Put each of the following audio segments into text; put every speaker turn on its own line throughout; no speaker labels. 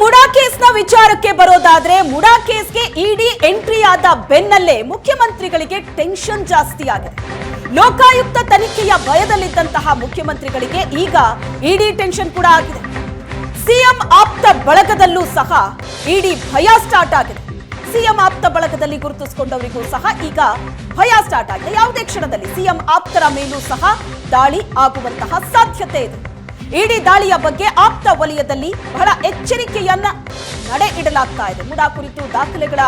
ಮುಡಾ ಕೇಸ್ನ ವಿಚಾರಕ್ಕೆ ಬರೋದಾದ್ರೆ ಮುಡಾ ಕೇಸ್ಗೆ ಇಡಿ ಎಂಟ್ರಿ ಆದ ಬೆನ್ನಲ್ಲೇ ಮುಖ್ಯಮಂತ್ರಿಗಳಿಗೆ ಟೆನ್ಷನ್ ಜಾಸ್ತಿ ಆಗಿದೆ ಲೋಕಾಯುಕ್ತ ತನಿಖೆಯ ಭಯದಲ್ಲಿದ್ದಂತಹ ಮುಖ್ಯಮಂತ್ರಿಗಳಿಗೆ ಈಗ ಇಡಿ ಟೆನ್ಷನ್ ಕೂಡ ಆಗಿದೆ. ಸಿಎಂ ಆಪ್ತ ಬಳಗದಲ್ಲೂ ಸಹ ಇಡಿ ಭಯ ಸ್ಟಾರ್ಟ್ ಆಗಿದೆ. ಸಿಎಂ ಆಪ್ತ ಬಳಗದಲ್ಲಿ ಗುರುತಿಸಿಕೊಂಡವರಿಗೂ ಸಹ ಈಗ ಭಯ ಸ್ಟಾರ್ಟ್ ಆಗಿದೆ. ಯಾವುದೇ ಕ್ಷಣದಲ್ಲಿ ಸಿಎಂ ಆಪ್ತರ ಮೇಲೂ ಸಹ ದಾಳಿ ಆಗುವಂತಹ ಸಾಧ್ಯತೆ ಇದೆ. ಇಡಿ ದಾಳಿಯ ಬಗ್ಗೆ ಆಪ್ತ ವಲಯದಲ್ಲಿ ಬಹಳ ಎಚ್ಚರಿಕೆಯನ್ನ ನಡೆ ಇಡಲಾಗ್ತಾ ಇದೆ. ಮುಡಾ ಕುರಿತು ದಾಖಲೆಗಳ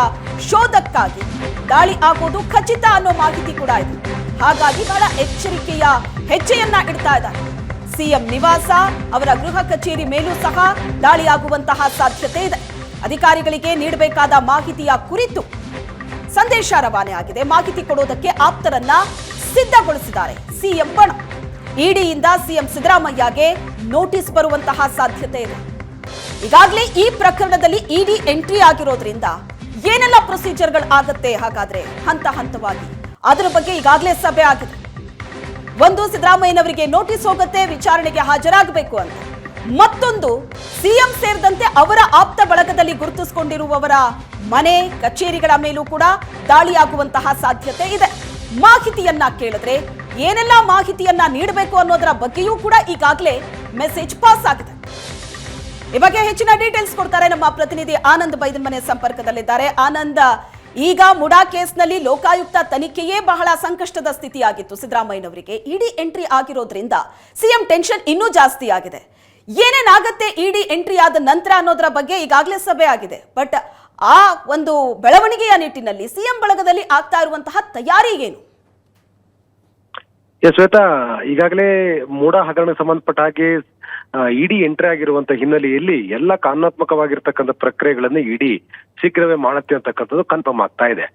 ಶೋಧಕ್ಕಾಗಿ ದಾಳಿ ಆಗೋದು ಖಚಿತ ಅನ್ನೋ ಮಾಹಿತಿ ಕೂಡ ಇದೆ. ಹಾಗಾಗಿ ಬಹಳ ಎಚ್ಚರಿಕೆಯ ಹೆಜ್ಜೆಯನ್ನ ಇಡ್ತಾ ಇದ್ದಾರೆ. ಸಿಎಂ ನಿವಾಸ, ಅವರ ಗೃಹ ಕಚೇರಿ ಮೇಲೂ ಸಹ ದಾಳಿಯಾಗುವಂತಹ ಸಾಧ್ಯತೆ ಇದೆ. ಅಧಿಕಾರಿಗಳಿಗೆ ನೀಡಬೇಕಾದ ಮಾಹಿತಿಯ ಕುರಿತು ಸಂದೇಶ ರವಾನೆ ಆಗಿದೆ ಮಾಹಿತಿ ಕೊಡೋದಕ್ಕೆ ಆಪ್ತರನ್ನ ಸಿದ್ಧಗೊಳಿಸಿದ್ದಾರೆ. ಸಿಎಂ ಬಣ. ಇಡಿಯಿಂದ ಸಿಎಂ ಸಿದ್ದರಾಮಯ್ಯಗೆ ನೋಟಿಸ್ ಬರುವಂತಹ ಸಾಧ್ಯತೆ ಇದೆ. ಈಗಾಗಲೇ ಈ ಪ್ರಕರಣದಲ್ಲಿ ಇಡಿ ಎಂಟ್ರಿ ಆಗಿರೋದ್ರಿಂದ ಏನೆಲ್ಲ ಪ್ರೊಸೀಜರ್ಗಳು ಆಗತ್ತೆ ಹಾಗಾದ್ರೆ? ಹಂತ ಹಂತವಾಗಿ. ಅದರ ಬಗ್ಗೆ ಈಗಾಗಲೇ ಸಭೆ ಆಗಿದೆ. ಒಂದು, ಸಿದ್ದರಾಮಯ್ಯನವರಿಗೆ ನೋಟಿಸ್ ಹೋಗುತ್ತೆ, ವಿಚಾರಣೆಗೆ ಹಾಜರಾಗಬೇಕು ಅಂತ. ಮತ್ತೊಂದು, ಸಿಎಂ ಸೇರಿದಂತೆ ಅವರ ಆಪ್ತ ಬಳಗದಲ್ಲಿ ಗುರುತಿಸಿಕೊಂಡಿರುವವರ ಮನೆ, ಕಚೇರಿಗಳ ಮೇಲೂ ಕೂಡ ದಾಳಿಯಾಗುವಂತಹ ಸಾಧ್ಯತೆ ಇದೆ. ಮಾಹಿತಿಯನ್ನ ಕೇಳಿದ್ರೆ ಏನೆಲ್ಲ ಮಾಹಿತಿಯನ್ನ ನೀಡಬೇಕು ಅನ್ನೋದರ ಬಗ್ಗೆಯೂ ಕೂಡ ಈಗಾಗಲೇ ಮೆಸೇಜ್ ಪಾಸ್ ಆಗಿದೆ. ಈ ಬಗ್ಗೆ ಹೆಚ್ಚಿನ ಡೀಟೇಲ್ಸ್ ಕೊಡ್ತಾರೆ ನಮ್ಮ ಪ್ರತಿನಿಧಿ ಆನಂದ್ ಬೈದನ್ಮನೆ ಸಂಪರ್ಕದಲ್ಲಿದ್ದಾರೆ. ಆನಂದ್, ಈಗ ಮುಡಾ ಕೇಸ್ನಲ್ಲಿ ಲೋಕಾಯುಕ್ತ ತನಿಖೆಯೇ ಬಹಳ ಸಂಕಷ್ಟದ ಸ್ಥಿತಿಯಾಗಿತ್ತು ಸಿದ್ದರಾಮಯ್ಯನವರಿಗೆ. ಇಡಿ ಎಂಟ್ರಿ ಆಗಿರೋದ್ರಿಂದ ಸಿಎಂ ಟೆನ್ಷನ್ ಇನ್ನೂ ಜಾಸ್ತಿ ಆಗಿದೆ. ಏನೇನಾಗತ್ತೆ ಇಡಿ ಎಂಟ್ರಿ ಆದ ನಂತರ ಅನ್ನೋದರ ಬಗ್ಗೆ ಈಗಾಗಲೇ ಸಭೆ ಆಗಿದೆ. ಬಟ್ ಆ ಒಂದು ಬೆಳವಣಿಗೆಯ ನಿಟ್ಟಿನಲ್ಲಿ ಸಿಎಂ ಬಳಗದಲ್ಲಿ ಆಗ್ತಾ ಇರುವಂತಹ ತಯಾರಿ ಏನು?
ಶ್ವೇತಾ, ಈಗಾಗಲೇ ಮೂಡ ಹಗರಣ ಸಂಬಂಧಪಟ್ಟ ಹಾಗೆ ಇಡಿ ಎಂಟ್ರಿ ಆಗಿರುವಂತ ಹಿನ್ನೆಲೆಯಲ್ಲಿ ಎಲ್ಲ ಕಾನೂನಾತ್ಮಕವಾಗಿರ್ತಕ್ಕಂಥ ಪ್ರಕ್ರಿಯೆಗಳನ್ನು ಇಡಿ ಶೀಘ್ರವೇ ಮಾಡುತ್ತೆ ಅಂತಕ್ಕಂಥದ್ದು ಕನ್ಫರ್ಮ್ ಆಗ್ತಾ ಇದೆ.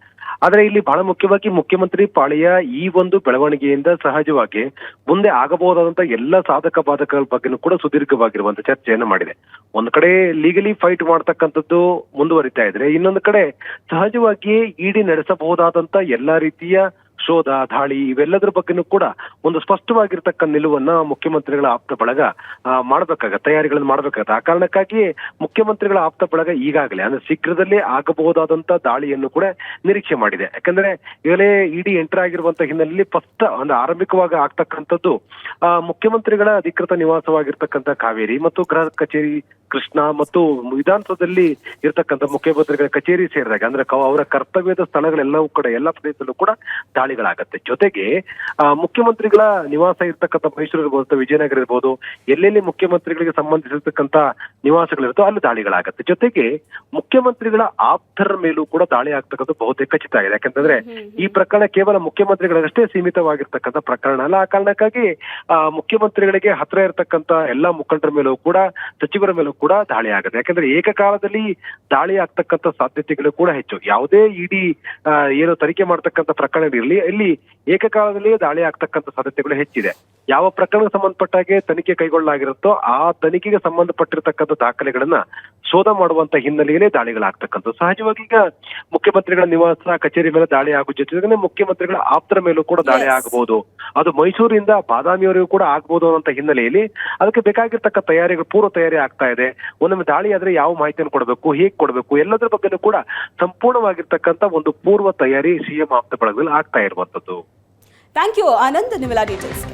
ಆದ್ರೆ ಇಲ್ಲಿ ಬಹಳ ಮುಖ್ಯವಾಗಿ ಮುಖ್ಯಮಂತ್ರಿ ಪಾಳಿಯ ಈ ಒಂದು ಬೆಳವಣಿಗೆಯಿಂದ ಸಹಜವಾಗಿ ಮುಂದೆ ಆಗಬಹುದಾದಂತ ಎಲ್ಲ ಸಾಧಕ ಬಾಧಕಗಳ ಬಗ್ಗೆನೂ ಕೂಡ ಸುದೀರ್ಘವಾಗಿರುವಂತ ಚರ್ಚೆಯನ್ನು ಮಾಡಿದೆ. ಒಂದು ಕಡೆ ಲೀಗಲಿ ಫೈಟ್ ಮಾಡ್ತಕ್ಕಂಥದ್ದು ಮುಂದುವರಿತಾ ಇದ್ರೆ ಇನ್ನೊಂದು ಕಡೆ ಸಹಜವಾಗಿ ಇಡಿ ನಡೆಸಬಹುದಾದಂತ ಎಲ್ಲಾ ರೀತಿಯ ಶೋಧ ದಾಳಿ ಇವೆಲ್ಲದರ ಬಗ್ಗೆನೂ ಕೂಡ ಒಂದು ಸ್ಪಷ್ಟವಾಗಿರ್ತಕ್ಕ ನಿಲುವನ್ನ ಮುಖ್ಯಮಂತ್ರಿಗಳ ಆಪ್ತ ಬಳಗ ಮಾಡಬೇಕಾಗತ್ತೆ ತಯಾರಿಗಳನ್ನು ಮಾಡಬೇಕಾಗತ್ತೆ. ಆ ಕಾರಣಕ್ಕಾಗಿ ಮುಖ್ಯಮಂತ್ರಿಗಳ ಆಪ್ತ ಬಳಗ ಈಗಾಗಲೇ ಅಂದ್ರೆ ಶೀಘ್ರದಲ್ಲೇ ಆಗಬಹುದಾದಂತ ದಾಳಿಯನ್ನು ಕೂಡ ನಿರೀಕ್ಷೆ ಮಾಡಿದೆ. ಯಾಕಂದ್ರೆ ಈಗಲೇ ಇಡಿ ಎಂಟರ್ ಆಗಿರುವಂತ ಹಿನ್ನೆಲೆಯಲ್ಲಿ ಫಸ್ಟ್ ಅಂದ್ರೆ ಆರಂಭಿಕವಾಗಿ ಆಗ್ತಕ್ಕಂಥದ್ದು ಆ, ಮುಖ್ಯಮಂತ್ರಿಗಳ ಅಧಿಕೃತ ನಿವಾಸವಾಗಿರ್ತಕ್ಕಂಥ ಕಾವೇರಿ ಮತ್ತು ಗೃಹ ಕಚೇರಿ ಕೃಷ್ಣ ಮತ್ತು ವಿಧಾನಸೌಧದಲ್ಲಿ ಇರ್ತಕ್ಕಂಥ ಮುಖ್ಯಮಂತ್ರಿಗಳ ಕಚೇರಿ ಸೇರಿದಾಗ ಅಂದ್ರೆ ಅವರ ಕರ್ತವ್ಯದ ಸ್ಥಳಗಳೆಲ್ಲವೂ ಕೂಡ ಎಲ್ಲ ಪ್ರದೇಶದಲ್ಲೂ ಕೂಡ ದಾಳಿಗಳಾಗತ್ತೆ ಜೊತೆಗೆ ಆ, ಮುಖ್ಯಮಂತ್ರಿಗಳ ನಿವಾಸ ಇರ್ತಕ್ಕಂಥ ಮೈಸೂರು ಇರ್ಬೋದು ಅಥವಾ ವಿಜಯನಗರ ಇರ್ಬೋದು ಎಲ್ಲೆಲ್ಲಿ ಮುಖ್ಯಮಂತ್ರಿಗಳಿಗೆ ಸಂಬಂಧಿಸಿರ್ತಕ್ಕಂಥ ನಿವಾಸಗಳಿರುತ್ತೋ ಅಲ್ಲಿ ದಾಳಿಗಳಾಗತ್ತೆ. ಜೊತೆಗೆ ಮುಖ್ಯಮಂತ್ರಿಗಳ ಆಪ್ತರ ಮೇಲೂ ಕೂಡ ದಾಳಿ ಆಗ್ತಕ್ಕಂಥ ಬಹುತೇಕ ಖಚಿತ ಆಗಿದೆ. ಯಾಕಂತಂದ್ರೆ ಈ ಪ್ರಕರಣ ಕೇವಲ ಮುಖ್ಯಮಂತ್ರಿಗಳಿಗಷ್ಟೇ ಸೀಮಿತವಾಗಿರ್ತಕ್ಕಂಥ ಪ್ರಕರಣ ಅಲ್ಲ. ಆ ಕಾರಣಕ್ಕಾಗಿ ಆ ಮುಖ್ಯಮಂತ್ರಿಗಳಿಗೆ ಹತ್ರ ಇರತಕ್ಕಂತ ಎಲ್ಲಾ ಮುಖಂಡರ ಮೇಲೂ ಕೂಡ ಸಚಿವರ ಮೇಲೂ ಕೂಡ ದಾಳಿ ಆಗುತ್ತೆ. ಯಾಕಂದ್ರೆ ಏಕಕಾಲದಲ್ಲಿ ದಾಳಿ ಆಗ್ತಕ್ಕಂಥ ಸಾಧ್ಯತೆಗಳು ಕೂಡ ಹೆಚ್ಚು. ಯಾವುದೇ ಇಡಿ ಏನು ತನಿಖೆ ಮಾಡ್ತಕ್ಕಂಥ ಪ್ರಕರಣ ಇರಲಿ ಇಲ್ಲಿ ಏಕಕಾಲದಲ್ಲಿ ದಾಳಿ ಆಗ್ತಕ್ಕಂಥ ಸಾಧ್ಯತೆಗಳು ಹೆಚ್ಚಿದೆ. ಯಾವ ಪ್ರಕರಣಕ್ಕೆ ಸಂಬಂಧಪಟ್ಟಾಗೆ ತನಿಖೆ ಕೈಗೊಳ್ಳಲಾಗಿರುತ್ತೋ ಆ ತನಿಖೆಗೆ ಸಂಬಂಧಪಟ್ಟಿರ್ತಕ್ಕಂಥ ದಾಖಲೆಗಳನ್ನ ಶೋಧ ಮಾಡುವಂತ ಹಿನ್ನೆಲೆಯಲ್ಲಿ ದಾಳಿಗಳಾಗ್ತಕ್ಕಂಥ ಸಹಜವಾಗಿ ಈಗ ಮುಖ್ಯಮಂತ್ರಿಗಳ ನಿವಾಸ ಕಚೇರಿ ಮೇಲೆ ದಾಳಿ ಆಗೋ ಜೊತೆಗೆ ಮುಖ್ಯಮಂತ್ರಿಗಳ ಆಪ್ತರ ಮೇಲೂ ಕೂಡ ದಾಳಿ. ಆಗಬಹುದು ಅದು ಮೈಸೂರಿಂದ ಬಾದಾಮಿಯವರಿಗೂ ಕೂಡ ಆಗ್ಬಹುದು ಅನ್ನೋ ಹಿನ್ನೆಲೆಯಲ್ಲಿ ಅದಕ್ಕೆ ಬೇಕಾಗಿರ್ತಕ್ಕ ತಯಾರಿಗಳು ಪೂರ್ವ ತಯಾರಿ ಆಗ್ತಾ ಇದೆ. ಒಂದೊಮ್ಮೆ ದಾಳಿ ಆದ್ರೆ ಯಾವ ಮಾಹಿತಿಯನ್ನು ಕೊಡಬೇಕು ಹೇಗ್ ಕೊಡಬೇಕು ಎಲ್ಲದರ ಬಗ್ಗೆನೂ ಕೂಡ ಸಂಪೂರ್ಣವಾಗಿರ್ತಕ್ಕಂಥ ಒಂದು ಪೂರ್ವ ತಯಾರಿ ಸಿಎಂ ಆಪ್ತ ಬಳಗದಲ್ಲಿ ಆಗ್ತಾ ಇರುವಂತದ್ದು
ಥ್ಯಾಂಕ್ ಯು ಆನಂದ್ ನಿಮ್ಮೆಲ್ಲ ಡೀಟೇಲ್ಸ್ಗೆ